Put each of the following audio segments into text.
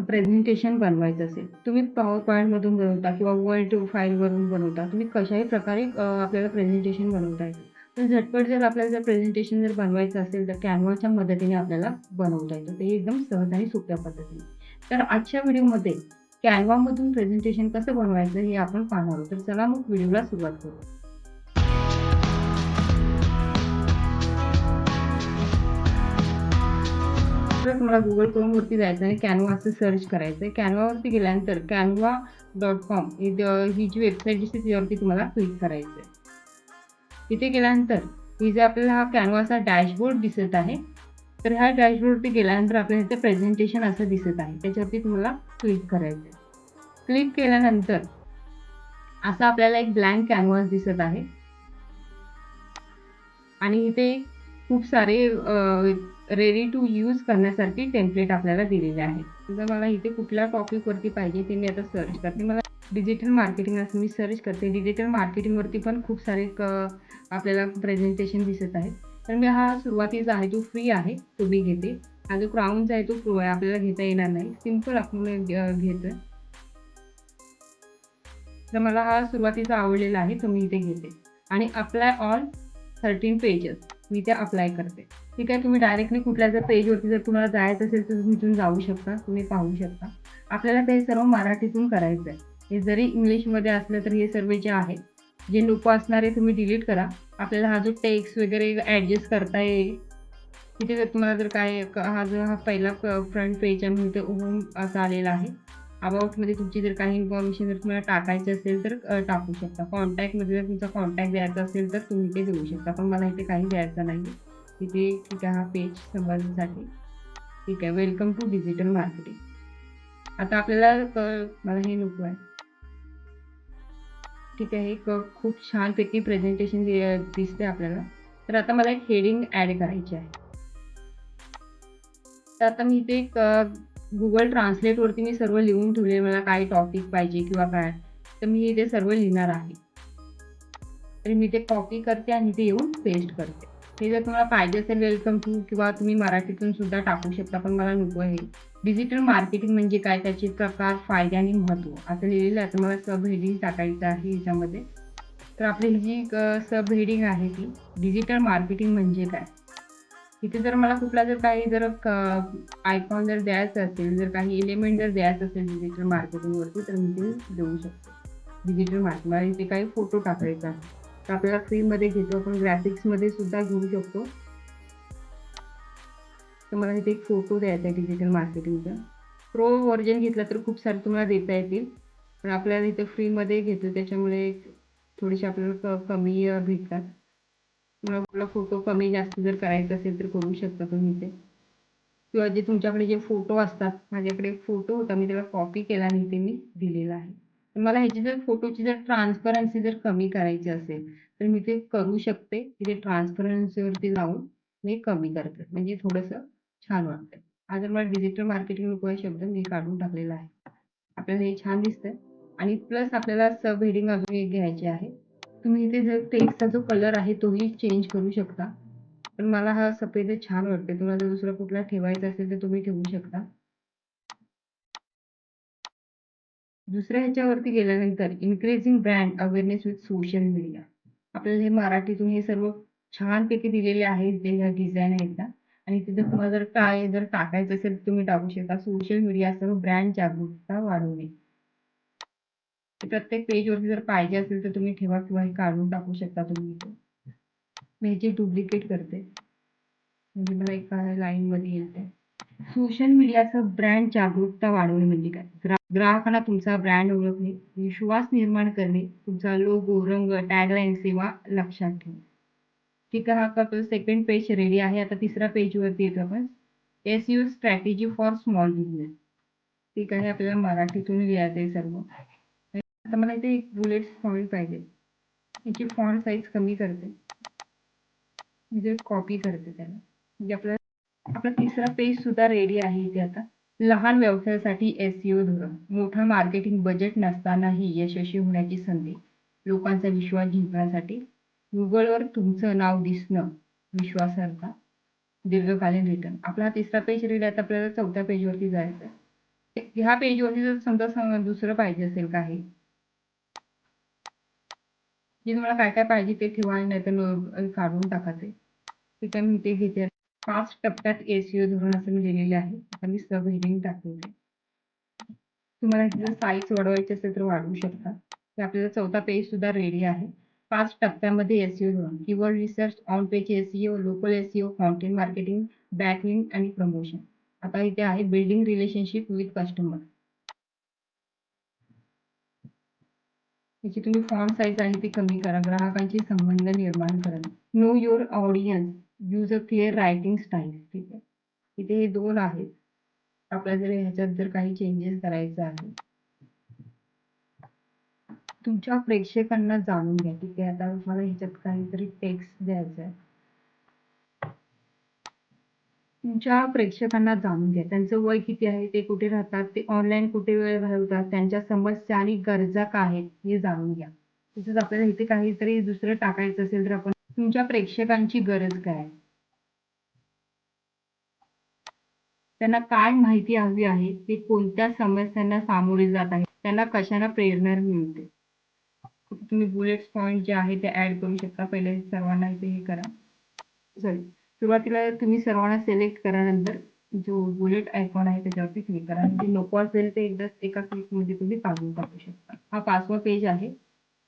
Presentation बनवायचं असेल, तुम्ही पॉवर पॉईंटमधून बनवता किंवा वर्ड फाईलवरून बनवता. तुम्ही कशाही प्रकारे आपल्याला प्रेझेंटेशन बनवता येतं. तर झटपट जर आपल्याला जर प्रेझेंटेशन जर बनवायचं असेल, तर कॅनव्हाच्या मदतीने आपल्याला बनवता येतं. ते एकदम सहज आणि सोप्या पद्धतीने. तर आजच्या व्हिडिओमध्ये कॅनव्हामधून प्रेझेंटेशन कसं बनवायचं हे आपण पाहणार आहोत. तर चला मग व्हिडिओला सुरुवात करू. तर मला गुगल क्रोमवरती जायचं आणि कॅनवा असं सर्च करायचं आहे. कॅनवावरती गेल्यानंतर कॅनवा डॉट कॉम ही जी वेबसाईट दिसते त्याच्यावरती तुम्हाला क्लिक करायचं आहे. तिथे गेल्यानंतर ही जे आपल्याला हा कॅनवाचा डॅशबोर्ड दिसत आहे. तर ह्या डॅशबोर्डवरती गेल्यानंतर आपल्याला इथे प्रेझेंटेशन असं दिसत आहे. त्याच्यावरती तुम्हाला क्लिक करायचं आहे. क्लिक केल्यानंतर असा आपल्याला एक ब्लँक कॅनव्हास दिसत आहे. आणि इथे खूप सारे रेडी टू यूज करण्यासाठी टेम्पलेट आपल्याला दिलेले आहेत. जर मला इथे कुठल्या टॉपिकवरती पाहिजे ते मी आता सर्च करते. मला डिजिटल मार्केटिंग असं मी सर्च करते. डिजिटल मार्केटिंगवरती पण खूप सारे क आपल्याला प्रेझेंटेशन दिसत आहेत. तर मी हा सुरुवातीचा आहे जो फ्री आहे तो मी घेते. हा जो क्राउनचा आहे तो प्रो आहे. आपल्याला घेता येणार नाही. सिंपल आपण घेतो तर मला हा सुरुवातीचा आवडलेला आहे तो मी इथे घेते. आणि अप्लाय ऑल 13 पेजेस मी ते अप्लाय करते. ठीक आहे. तुम्ही डायरेक्टली कुठल्या जर पेजवरती जर तुम्हाला जायचं असेल तर तुम्ही इथून जाऊ शकता. तुम्ही पाहू शकता. आपल्याला ते सर्व मराठीतून करायचं आहे. हे जरी इंग्लिशमध्ये असलं तरी हे सर्व जे आहे, जे नको असणारे तुम्ही डिलीट करा. आपल्याला हा जो टेक्स्ट वगैरे ॲडजस्ट करता येईल. तिथे जर तुम्हाला जर काय हा जो हा पहिला फ्रंट पेज आहे म्हणून ते होम असा आलेला आहे. अबाउटमध्ये तुमची जर काही इन्फॉर्मेशन जर तुम्हाला टाकायची असेल तर टाकू शकता. कॉन्टॅक्टमध्ये जर तुमचा कॉन्टॅक्ट द्यायचा असेल तर तुम्ही ते देऊ शकता. पण मला इथे काही द्यायचं नाही. तिथे ठीक आहे हा पेज समजण्यासाठी. ठीक आहे. Welcome to digital marketing. आता आपल्याला क मला हे नको आहे. ठीक आहे. एक खूप छानपैकी प्रेझेंटेशन दि दिसते आपल्याला. तर आता मला एक हेडिंग ॲड करायची आहे. तर आता मी इथे एक गुगल ट्रान्सलेटवरती मी सर्व लिहून ठेवले मला काय टॉपिक पाहिजे किंवा काय. तर मी इथे सर्व लिहिणार आहे. तर मी ते कॉपी करते आणि ते येऊन पेस्ट करते. हे जर तुम्हाला पाहिजे असेल वेलकम टू किंवा तुम्ही मराठीतून सुद्धा टाकू शकता. पण मला नको आहे. डिजिटल मार्केटिंग म्हणजे काय? त्याचे प्रकार, फायदे आणि महत्त्व असं लिहिलेलं आहे. तर मला सब हेडिंग टाकायचं आहे ह्याच्यामध्ये. तर आपली ही जी सब हेडिंग आहे ती डिजिटल मार्केटिंग म्हणजे काय? इथे जर मला कुठला जर काही जर आयकॉन जर द्यायचं असेल, जर काही एलिमेंट जर द्यायचं असेल डिजिटल मार्केटिंगवरती तर मी ते देऊ शकते. डिजिटल मार्केटिंग मला इथे काही फोटो टाकायचा आहे. तर आपल्याला फ्रीमध्ये घेतो आपण ग्राफिक्समध्ये सुद्धा घेऊ शकतो. तर मला इथे एक फोटो द्यायचा आहे डिजिटल मार्केटिंगचा. प्रो व्हर्जन घेतला तर खूप सारे तुम्हाला देता येतील. पण आपल्याला इथे फ्रीमध्ये घेतो त्याच्यामुळे थोडेसे आपल्याला क कमी भेटतात. आपला फोटो कमी जास्त जर करायचा असेल तर करू शकता तुम्ही ते किंवा जे तुमच्याकडे जे फोटो असतात, माझ्याकडे एक फोटो होता मी त्याला कॉपी केला आणि ते मी दिलेला आहे. तर मला ह्याची जर फोटोची जर ट्रान्सपरन्सी जर कमी करायची असेल, तर मी ते करू शकते. तिथे ट्रान्सपरन्सीवरती जाऊन मी कमी करते. म्हणजे थोडंसं छान वाटतं हा जर मला डिजिटल मार्केटिंग नको शब्द मी काढून टाकलेला आहे. आपल्याला हे छान दिसतंय आणि प्लस आपल्याला सब हेडिंग अजून एक घ्यायची आहे. तुम्ही इथे जर टेक्स्टचा जो कलर आहे तोही चेंज करू शकता. पण मला हा सफेद छान वाटते तुम्हाला जर दुसरा कुठला ठेवायचा असेल तर तुम्ही ठेवू शकता. दुसऱ्या ह्याच्यावरती गेल्यानंतर increasing brand awareness with social media. आपल्याला हे मराठीतून हे सर्व छानपैकी दिलेले आहेत जे ह्या डिझाईन आहेत ना आणि तिथे तुम्हाला जर काय जर टाकायचं असेल तर तुम्ही टाकू शकता. सोशल मीडियासह ब्रँड जागरूकता वाढवणे. प्रत्येक प्रत्येक पेजवरती जर पाहिजे असेल तर तुम्ही ठेवा किंवा हे काढून टाकू शकता तुम्ही इथे. मी ह्याची डुप्लिकेट करते. म्हणजे मला एका लाईनमध्ये येईल ते. सोशल मीडियाचं ब्रँड जागरूकता वाढवणे म्हणजे काय? ग्राहकांना तुमचा ब्रँड ओळखणे, विश्वास निर्माण करणे, तुमचा लोगो, रंग, टॅगलाईन, सेवा लक्षात ठेवणे. ठीक आहे. हा आपला सेकंड पेज रेडी आहे. आता तिसऱ्या पेजवरती येतो आपण. SEO strategy for small business. ठीक आहे. आपल्याला मराठीतून लिहायचं आहे सर्व. आता मला इथे एक बुलेट फॉन्ट पाहिजे. याची फॉन्ट साईज कमी करते. म्हणजे कॉपी करते त्याला. म्हणजे आपला आपला तिसरा पेज सुद्धा रेडी आहे इथे आता. लहान व्यवसायासाठी एस ओ धोरण. मोठं मार्केटिंग बजेट नसतानाही यशस्वी होण्याची संधी. लोकांचा विश्वास जिंकण्यासाठी गुगलवर तुमचं नाव दिसणं, विश्वासार्हता, दीर्घकालीन रिटर्न. आपला तिसरा पेज रेडी आहे. आता आपल्याला चौथ्या पेजवरती जायचं ह्या पेजवरती जर समजा दुसरं पाहिजे असेल काही जे तुम्हाला काय काय पाहिजे ते ठेवा आणि नाहीतर काढून टाका ते. मी ते घेते. पाच टप्प्यात एसीओ धोरण असं मी लिहिलेले आहे. आता मी सब हेडिंग टाकलेले तुम्हाला जर साईज वाढवायची असेल तर वाढवू शकता. आपल्याला चौथा पेज सुद्धा रेडी आहे. पाच टप्प्यामध्ये एसईओ धोरण. Keyword research on page SEO local SEO content marketing backlink आणि प्रमोशन आता इथे आहे बिल्डिंग रिलेशनशिप विथ कस्टमर त्याची तुम्ही फॉर्म साईज आहे ती कमी करा. ग्राहकांशी संबंध निर्माण करा. Know your audience use a clear writing style ठीक आहे? इथे हे दोन आहेत. आपल्याला जर ह्याच्यात जर काही चेंजेस करायचे आहे तुमच्या प्रेक्षकांना जाणून घ्या. ठीक आहे? आता मला ह्याच्यात काहीतरी टेक्स्ट द्यायचा आहे. तुमच्या प्रेक्षकांना जाणून घ्या. त्यांचं वय किती आहे? ते कुठे राहतात? ते ऑनलाईन कुठे वेळ घालवतात? त्यांच्या समस्या आणि गरजा काय आहेत? हे जाणून घ्या. तसंच आपल्याला इथे काहीतरी दुसरं टाकायचं असेल तर आपण तुमच्या प्रेक्षकांची गरज काय आहे? त्यांना काय माहिती हवी आहे? ते कोणत्या समस्यांना सामोरे जात आहे त्यांना कशाला प्रेरणा मिळते? तुम्ही बुलेट्स पॉईंट जे आहे ते ऍड करू शकता. पहिले सर्वांना इथे हे करा. सॉरी सुरुवातीला तुम्ही सर्वांना सिलेक्ट करा नंतर जो बुलेट आयकॉन आहे त्याच्यावरती क्लिक करा. आणि जे नको असेल ते एकदा एका क्लिकमध्ये तुम्ही काढून टाकू शकता. हा पाचवा पेज आहे.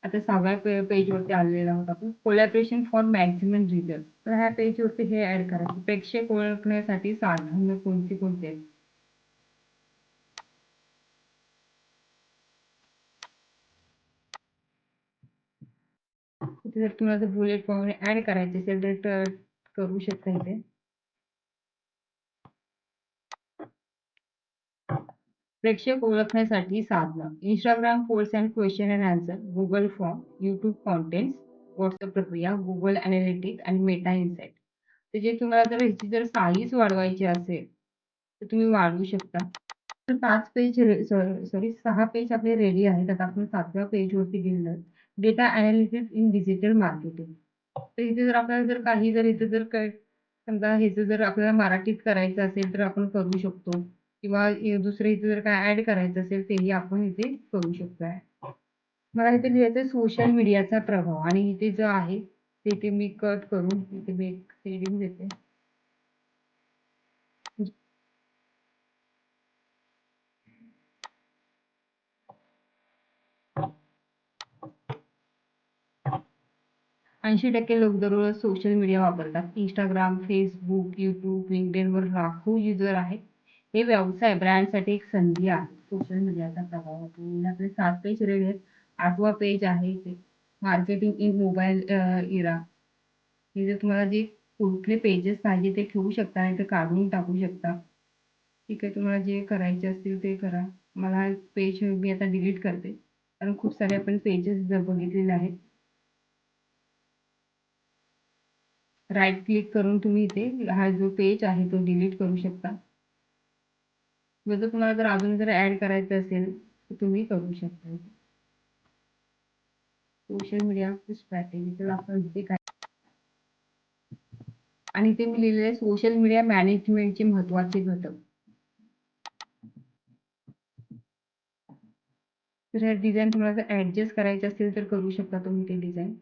आता सहाव्या पेजवरती आलेला आहोत आपण. कोलॅबरेशन फॉर मॅक्झिमम रिझल्ट तर ह्या पेजवरती हे ऍड करायचे प्रेक्षक ओळखण्यासाठी साधन कोणती कोणती आहेत? जर तुम्हाला बुलेट पॉईंट ऍड करायचे असेल तर करू शकता इथे प्रेक्षक ओळखण्यासाठी साधनं। Instagram polls and question and answer Google form YouTube content WhatsApp प्रक्रिया गुगल अॅनालिटिक्स आणि मेटा इन्साइट तर जे तुम्हाला जर ह्याची जर साईज वाढवायची असेल, तर तुम्ही वाढवू शकता. तर पाच पेज सॉरी सहा पेज आपले रेडी आहेत. आता आपण सातव्या पेजवरती गेलो data analysis in digital marketing तर इथे जर आपल्याला जर काही जर इथे जर काय समजा ह्याचं जर आपल्याला मराठीत करायचं असेल तर आपण करू शकतो. किंवा दुसरं इथे जर काय ऍड करायचं असेल तेही आपण इथे करू शकतो मला इथे लिहायचं सोशल मीडियाचा प्रभाव. आणि इथे जो आहे ते इथे मी कट करून इथे मी एक देते. ऐंशी टक्के लोक दररोज सोशल मीडिया वापरतात. इंस्टाग्राम फेसबुक यूट्यूब लिंकडेनवर लाखो युजर आहेत. हे व्यवसाय ब्रँडसाठी एक संधी आहे. सोशल मीडियाचा प्रभाव आपले सात पेज रेडी आहेत. आठवा पेज आहे ते मार्केटिंग इन मोबाईल इरा हे जर तुम्हाला जे कुठले पेजेस पाहिजे ते ठेवू शकता नाही तर काढून टाकू शकता. ठीक आहे तुम्हाला जे करायचे असतील ते करा. मला पेज मी आता डिलीट करते. कारण खूप सारे आपण पेजेस बघितलेले आहेत. राईट क्लिक करून तुम्ही इथे हा जो पेज आहे तो डिलीट करू शकता. जर तुम्हाला जर अजून जर ऍड करायचं असेल तर तुम्ही करू शकता सोशल मीडिया स्ट्रॅटेजी तर आपण इथे काय आणि ते मी लिहिलेले सोशल मीडिया मॅनेजमेंटचे महत्त्वाचे घटक. तर हे डिझाईन तुम्हाला जर ॲडजस्ट करायचे असेल तर करू शकता तुम्ही ते डिझाईन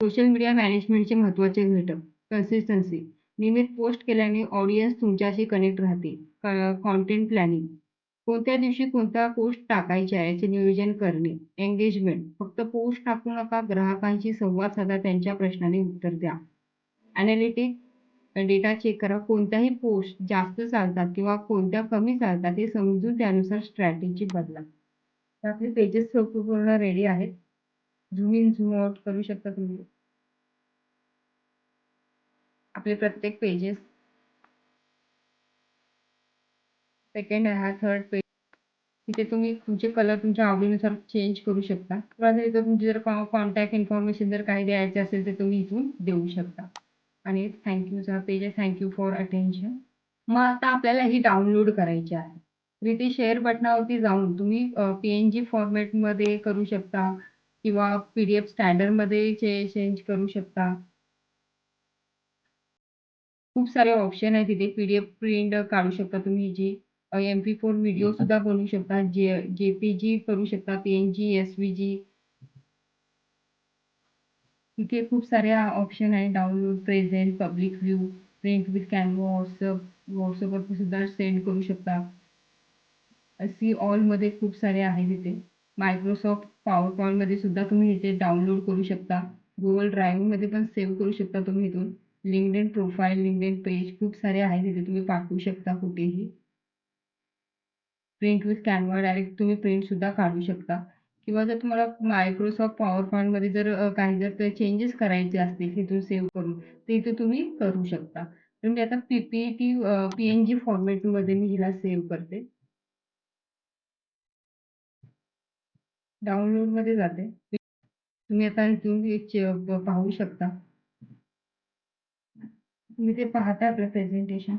सोशल मीडिया मॅनेजमेंटचे महत्त्वाचे घटक कन्सिस्टन्सी नियमित पोस्ट केल्याने ऑडियन्स तुमच्याशी कनेक्ट राहते. कॉन्टेंट प्लॅनिंग कोणत्या दिवशी कोणता पोस्ट टाकायचा याचे नियोजन करणे. एंगेजमेंट फक्त पोस्ट टाकू नका ग्राहकांशी संवाद साधा त्यांच्या प्रश्नाने उत्तर द्या. अनालिटिक डेटा चेक करा. कोणत्याही पोस्ट जास्त चालतात किंवा कोणत्या कमी चालतात हे समजून त्यानुसार स्ट्रॅटेजी बदला. आपले पेजेस पूर्ण रेडी आहेत. झूम इन झूम आउट करू शकता तुम्ही. आपले प्रत्येक पेजेस सेकंड हा थर्ड पेज तिथे तुम्ही तुमचे कलर तुमच्या आवडीनुसार चेंज करू शकता. किंवा इथं तुमची जर कॉन्टॅक्ट इन्फॉर्मेशन जर काही द्यायचे असेल तर तुम्ही इथून देऊ शकता. आणि थँक्यू सर पेज आहे. थँक्यू फॉर अटेन्शन मग आता आपल्याला ही डाउनलोड करायची आहे. तिथे शेअर बटनावरती जाऊन तुम्ही पी एन जी फॉर्मॅटमध्ये करू शकता. किंवा पी डी एफ़ चेंज करू शकता. खूप सारे ऑप्शन आहेत तिथे. पी डी एफ़ प्रिंट काढू शकता तुम्ही जी. एम पी फोर व्हिडिओ सुद्धा बनवू शकता. जे जेपीजी करू शकता. पीएनजी एसव्हीजी इथे खूप साऱ्या ऑप्शन आहे download present public view print with Canva WhatsApp व्हॉट्सअपवर सुद्धा सेंड करू शकता. सी ऑलमध्ये खूप सारे आहेत इथे. मायक्रोसॉफ्ट पॉवर पॉईंटमध्ये सुद्धा तुम्ही इथे डाउनलोड करू शकता. गुगल ड्राईव्हमध्ये पण सेव्ह करू शकता तुम्ही इथून. लिंकडेन प्रोफाईल लिंकडेन पेज खूप सारे आहेत इथे तुम्ही पाठवू शकता कुठेही. प्रिंट विथ कॅनवा डायरेक्ट तुम्ही प्रिंट सुद्धा काढू शकता. किंवा जर तुम्हाला मायक्रोसॉफ्ट पॉवर पॉईंटमध्ये जर काही जर ते चेंजेस करायचे असतील तिथून सेव्ह करून ते इथे तुम्ही करू शकता. तर मी आता P P T P N G फॉर्मॅटमध्ये मी हिला सेव्ह करते. डाउनलोडमध्ये जाते. तुम्ही आता इथून पाहू शकता. तुम्ही ते पाहता आपलं प्रेझेंटेशन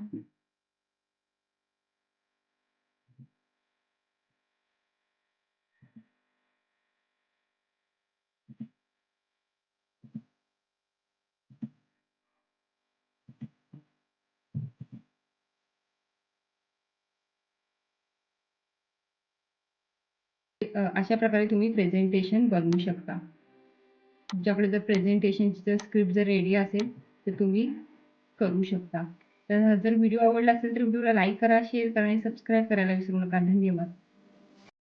अशा प्रकारे तुम्ही प्रेझेंटेशन बनवू शकता. तुमच्याकडे जर प्रेझेंटेशनची जर स्क्रिप्ट जर रेडी असेल तर तुम्ही करू शकता. तर जर व्हिडिओ आवडला असेल तर व्हिडिओला लाईक करा शेअर करा आणि सबस्क्राईब करायला विसरू नका. धन्यवाद.